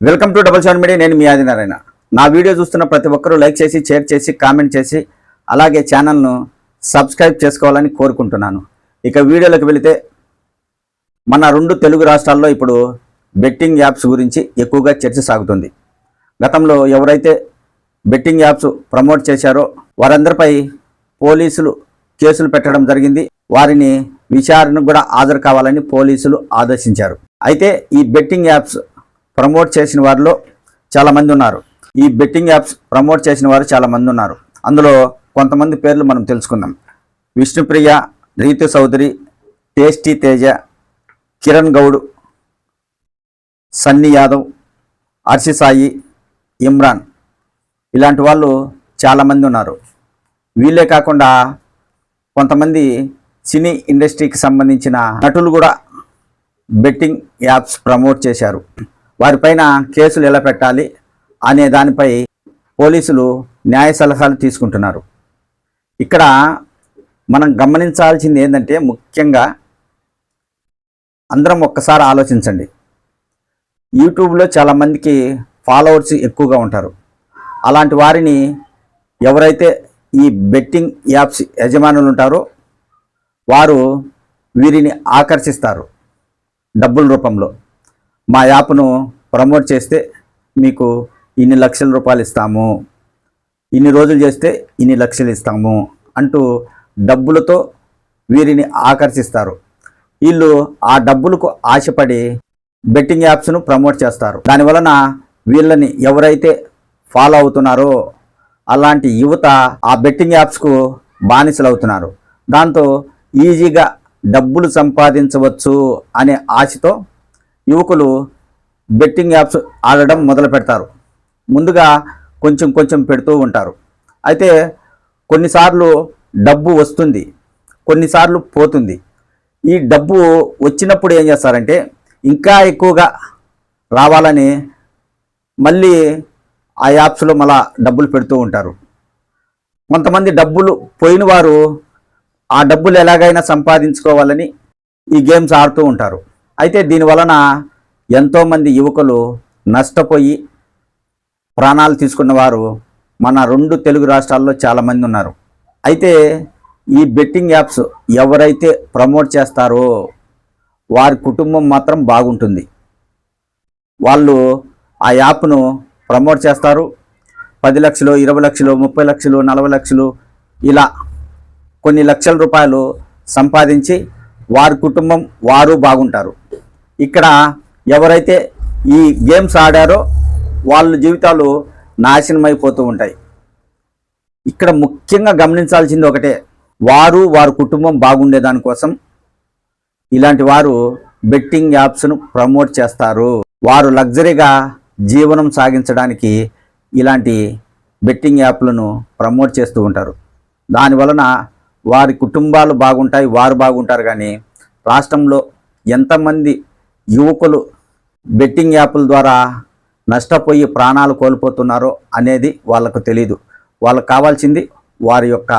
Welcome to double seven media నేను మీ ఆదినారాయణ నా వీడియో చూస్తున్న ప్రతి ఒక్కరూ లైక్ చేసి షేర్ చేసి కామెంట్ చేసి అలాగే ఛానల్ను సబ్స్క్రైబ్ చేసుకోవాలని కోరుకుంటున్నాను. ఇక వీడియోలోకి వెళితే మన రెండు తెలుగు రాష్ట్రాల్లో ఇప్పుడు బెట్టింగ్ యాప్స్ గురించి ఎక్కువగా చర్చ సాగుతుంది. గతంలో ఎవరైతే బెట్టింగ్ యాప్స్ ప్రమోట్ చేశారో వారందరిపై పోలీసులు కేసులు పెట్టడం జరిగింది. వారిని విచారణకు కూడా హాజరు కావాలని పోలీసులు ఆదేశించారు. అయితే ఈ బెట్టింగ్ యాప్స్ ప్రమోట్ చేసిన వారిలో చాలామంది ఉన్నారు. ఈ బెట్టింగ్ యాప్స్ ప్రమోట్ చేసిన వారు చాలామంది ఉన్నారు. అందులో కొంతమంది పేర్లు మనం తెలుసుకుందాం. విష్ణుప్రియ రీతు చౌదరి టేస్టీ తేజ కిరణ్ గౌడ్ సన్నీ యాదవ్ హర్షి సాయి ఇమ్రాన్ ఇలాంటి వాళ్ళు చాలామంది ఉన్నారు. వీళ్ళే కాకుండా కొంతమంది సినీ ఇండస్ట్రీకి సంబంధించిన నటులు కూడా బెట్టింగ్ యాప్స్ ప్రమోట్ చేశారు. వారిపైన కేసులు ఎలా పెట్టాలి అనే దానిపై పోలీసులు న్యాయ సలహాలు తీసుకుంటున్నారు. ఇక్కడ మనం గమనించాల్సింది ఏంటంటే ముఖ్యంగా అందరం ఒక్కసారి ఆలోచించండి. యూట్యూబ్లో చాలామందికి ఫాలోవర్స్ ఎక్కువగా ఉంటారు. అలాంటి వారిని ఎవరైతే ఈ బెట్టింగ్ యాప్స్ యజమానులు ఉంటారో వారు వీరిని ఆకర్షిస్తారు. డబ్బుల రూపంలో. మా యాప్ను ప్రమోట్ చేస్తే మీకు ఇన్ని లక్షల రూపాయలు ఇస్తాము. ఇన్ని రోజులు చేస్తే ఇన్ని లక్షలు ఇస్తాము అంటూ డబ్బులతో వీరిని ఆకర్షిస్తారు. వీళ్ళు ఆ డబ్బులకు ఆశపడి బెట్టింగ్ యాప్స్ను ప్రమోట్ చేస్తారు. దానివలన వీళ్ళని ఎవరైతే ఫాలో అవుతున్నారో అలాంటి యువత ఆ బెట్టింగ్ యాప్స్కు బానిసలు అవుతున్నారు దాంతో ఈజీగా డబ్బులు సంపాదించవచ్చు అనే ఆశతో యువకులు బెట్టింగ్ యాప్స్ ఆడడం మొదలు పెడతారు. ముందుగా కొంచెం కొంచెం పెడుతూ ఉంటారు. అయితే కొన్నిసార్లు డబ్బు వస్తుంది. కొన్నిసార్లు పోతుంది. ఈ డబ్బు వచ్చినప్పుడు ఏం చేస్తారంటే ఇంకా ఎక్కువగా రావాలని మళ్ళీ ఆ యాప్స్లో మళ్ళా డబ్బులు పెడుతూ ఉంటారు. కొంతమంది డబ్బులు పోయిన వారు ఆ డబ్బులు ఎలాగైనా సంపాదించుకోవాలని ఈ గేమ్స్ ఆడుతూ ఉంటారు. అయితే దీని వలన ఎంతోమంది యువకులు నష్టపోయి ప్రాణాలు తీసుకున్న వారు మన రెండు తెలుగు రాష్ట్రాల్లో చాలామంది ఉన్నారు. అయితే ఈ బెట్టింగ్ యాప్స్ ఎవరైతే ప్రమోట్ చేస్తారో వారి కుటుంబం మాత్రం బాగుంటుంది. వాళ్ళు ఆ యాప్ను ప్రమోట్ చేస్తారు. పది లక్షలు ఇరవై లక్షలు ముప్పై లక్షలు నలభై లక్షలు ఇలా కొన్ని లక్షల రూపాయలు సంపాదించి వారి కుటుంబం వారు బాగుంటారు. ఇక్కడ ఎవరైతే ఈ గేమ్స్ ఆడారో వాళ్ళ జీవితాలు నాశనం అయిపోతూ ఉంటాయి. ఇక్కడ ముఖ్యంగా గమనించాల్సింది ఒకటే. వారు వారి కుటుంబం బాగుండేదానికోసం ఇలాంటి వారు బెట్టింగ్ యాప్స్ను ప్రమోట్ చేస్తారు. వారు లగ్జరీగా జీవనం సాగించడానికి ఇలాంటి బెట్టింగ్ యాప్లను ప్రమోట్ చేస్తూ ఉంటారు. దాని వలన వారి కుటుంబాలు బాగుంటాయి వారు బాగుంటారు కానీ రాష్ట్రంలో ఎంతమంది యువకులు బెట్టింగ్ యాప్ల ద్వారా నష్టపోయి ప్రాణాలు కోల్పోతున్నారో అనేది వాళ్ళకు తెలియదు వాళ్ళకు కావాల్సింది వారి యొక్క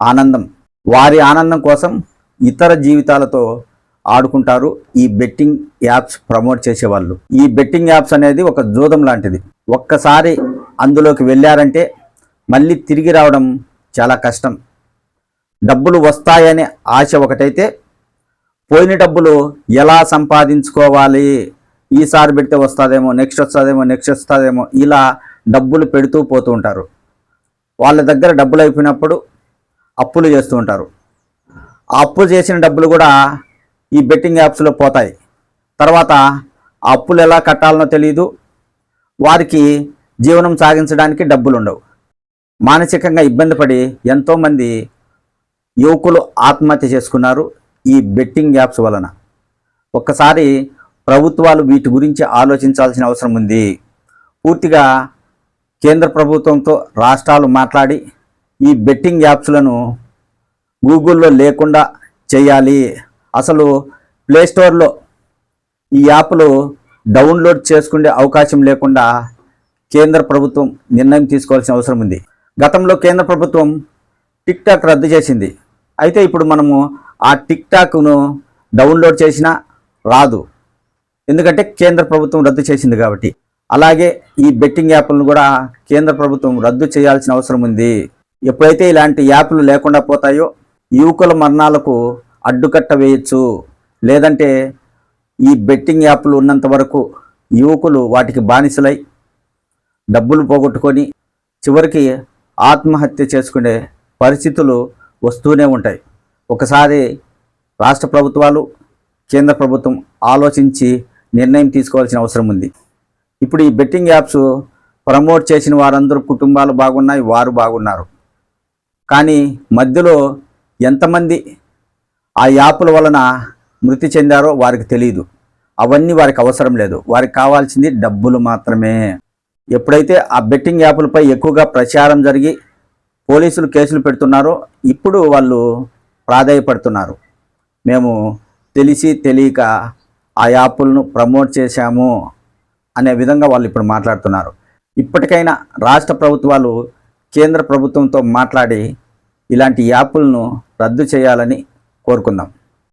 ఆనందం. వారి ఆనందం కోసం ఇతర జీవితాలతో ఆడుకుంటారు. ఈ బెట్టింగ్ యాప్స్ ప్రమోట్ చేసేవాళ్ళు. ఈ బెట్టింగ్ యాప్స్ అనేది ఒక జూదం లాంటిది. ఒక్కసారి అందులోకి వెళ్ళారంటే మళ్ళీ తిరిగి రావడం చాలా కష్టం. డబ్బులు వస్తాయనే ఆశ ఒకటైతే పోయిన డబ్బులు ఎలా సంపాదించుకోవాలి? ఈసారి పెడితే వస్తుందేమో నెక్స్ట్ వస్తుందేమో నెక్స్ట్ వస్తుందేమో ఇలా డబ్బులు పెడుతూ పోతూ ఉంటారు. వాళ్ళ దగ్గర డబ్బులు అయిపోయినప్పుడు అప్పులు చేస్తూ ఉంటారు. ఆ అప్పు చేసిన డబ్బులు కూడా ఈ బెట్టింగ్ యాప్స్లో పోతాయి. తర్వాత అప్పులు ఎలా కట్టాలనో తెలియదు వారికి జీవనం సాగించడానికి డబ్బులు ఉండవు. మానసికంగా ఇబ్బంది పడి ఎంతోమంది యువకులు ఆత్మహత్య చేసుకున్నారు. ఈ బెట్టింగ్ యాప్స్ వలన. ఒక్కసారి ప్రభుత్వాలు వీటి గురించి ఆలోచించాల్సిన అవసరం ఉంది. పూర్తిగా కేంద్ర ప్రభుత్వంతో రాష్ట్రాలు మాట్లాడి ఈ బెట్టింగ్ యాప్స్లను గూగుల్లో లేకుండా చేయాలి. అసలు ప్లేస్టోర్లో ఈ యాప్లు డౌన్లోడ్ చేసుకునే అవకాశం లేకుండా కేంద్ర ప్రభుత్వం నిర్ణయం తీసుకోవాల్సిన అవసరం ఉంది. గతంలో కేంద్ర ప్రభుత్వం టిక్టాక్ రద్దు చేసింది. అయితే ఇప్పుడు మనము ఆ టిక్ టాక్ను డౌన్లోడ్ చేసినా రాదు. ఎందుకంటే కేంద్ర ప్రభుత్వం రద్దు చేసింది కాబట్టి. అలాగే ఈ బెట్టింగ్ యాప్లను కూడా కేంద్ర ప్రభుత్వం రద్దు చేయాల్సిన అవసరం ఉంది. ఎప్పుడైతే ఇలాంటి యాప్లు లేకుండా పోతాయో యువకుల మరణాలకు అడ్డుకట్ట వేయచ్చు. లేదంటే ఈ బెట్టింగ్ యాప్లు ఉన్నంత వరకు యువకులు వాటికి బానిసలై డబ్బులు పోగొట్టుకొని చివరికి ఆత్మహత్య చేసుకునే పరిస్థితులు వస్తూనే ఉంటాయి. ఒకసారి రాష్ట్ర ప్రభుత్వాలు కేంద్ర ప్రభుత్వం ఆలోచించి నిర్ణయం తీసుకోవాల్సిన అవసరం ఉంది. ఇప్పుడు ఈ బెట్టింగ్ యాప్స్ ప్రమోట్ చేసిన వారందరూ కుటుంబాలు బాగున్నాయి వారు బాగున్నారు. కానీ మధ్యలో ఎంతమంది ఆ యాప్ల వలన మృతి చెందారో వారికి తెలియదు అవన్నీ వారికి అవసరం లేదు. వారికి కావాల్సింది డబ్బులు మాత్రమే. ఎప్పుడైతే ఆ బెట్టింగ్ యాప్లపై ఎక్కువగా ప్రచారం జరిగి పోలీసులు కేసులు పెడుతున్నారో ఇప్పుడు వాళ్ళు ప్రాధాయపడుతున్నారు. మేము తెలిసి తెలియక ఆ యాప్లను ప్రమోట్ చేశాము అనే విధంగా వాళ్ళు ఇప్పుడు మాట్లాడుతున్నారు. ఇప్పటికైనా రాష్ట్ర ప్రభుత్వాలు కేంద్ర ప్రభుత్వంతో మాట్లాడి ఇలాంటి యాప్లను రద్దు చేయాలని కోరుకుందాం.